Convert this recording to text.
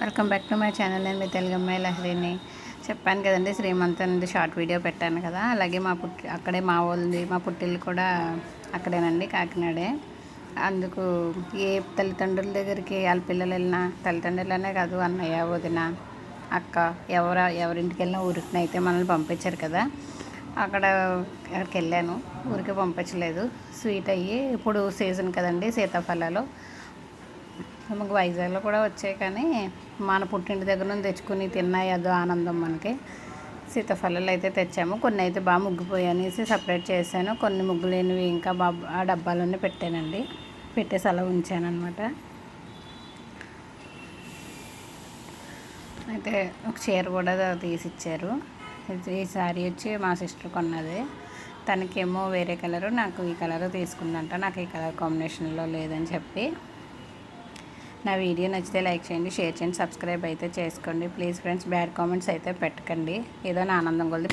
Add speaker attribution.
Speaker 1: Welcome back to my channel. నేను మీ తెలుగు అమ్మాయి లహరిని. చెప్పాను కదండి శ్రీమంత్ నుండి షార్ట్ వీడియో పెట్టాను కదా. అలాగే మా పుట్టి అక్కడే మా వాళ్ళది మా పుట్టిల్లు కూడా అక్కడేనండి కాకినాడే. అందుకు ఏ తల్లిదండ్రుల దగ్గరికి వాళ్ళ పిల్లలు వెళ్ళినా తల్లిదండ్రులనే కాదు అన్నయ్య వదిన అక్క ఎవరు ఎవరింటికి వెళ్ళినా ఊరికి అయితే మనల్ని పంపించారు కదా. అక్కడ అక్కడికి వెళ్ళాను. ఊరికి పంపించలేదు. స్వీట్ అయ్యి ఇప్పుడు సీజన్ కదండి సీతాఫలాలు. మాకు వైజాగ్లో కూడా వచ్చాయి కానీ మన పుట్టింటి దగ్గర నుంచి తెచ్చుకుని తిన్నాయి అదో ఆనందం మనకి. సీతాఫలాలు అయితే తెచ్చాము. కొన్ని అయితే బాగా ముగ్గిపోయాయి అనేసి సపరేట్ చేశాను. కొన్ని ముగ్గులేనివి ఇంకా బాబు ఆ డబ్బాలోనే పెట్టానండి. పెట్టేసి అలా ఉంచాను అనమాట అయితే ఒక చీర కూడా తీసిచ్చారు. ఈ సారీ వచ్చి మా సిస్టర్ కొన్నది. తనకేమో వేరే కలరు నాకు ఈ కలర్ తీసుకుందంట. నాకు ఈ కలర్ కాంబినేషన్లో లేదని చెప్పి నా వీడియో నచ్చితే లైక్ చేయండి షేర్ చేయండి సబ్స్క్రైబ్ అయితే చేసుకోండి. ప్లీజ్ ఫ్రెండ్స్ బ్యాడ్ కామెంట్స్ అయితే పెట్టకండి. ఏదో నా ఆనందం కొద్ది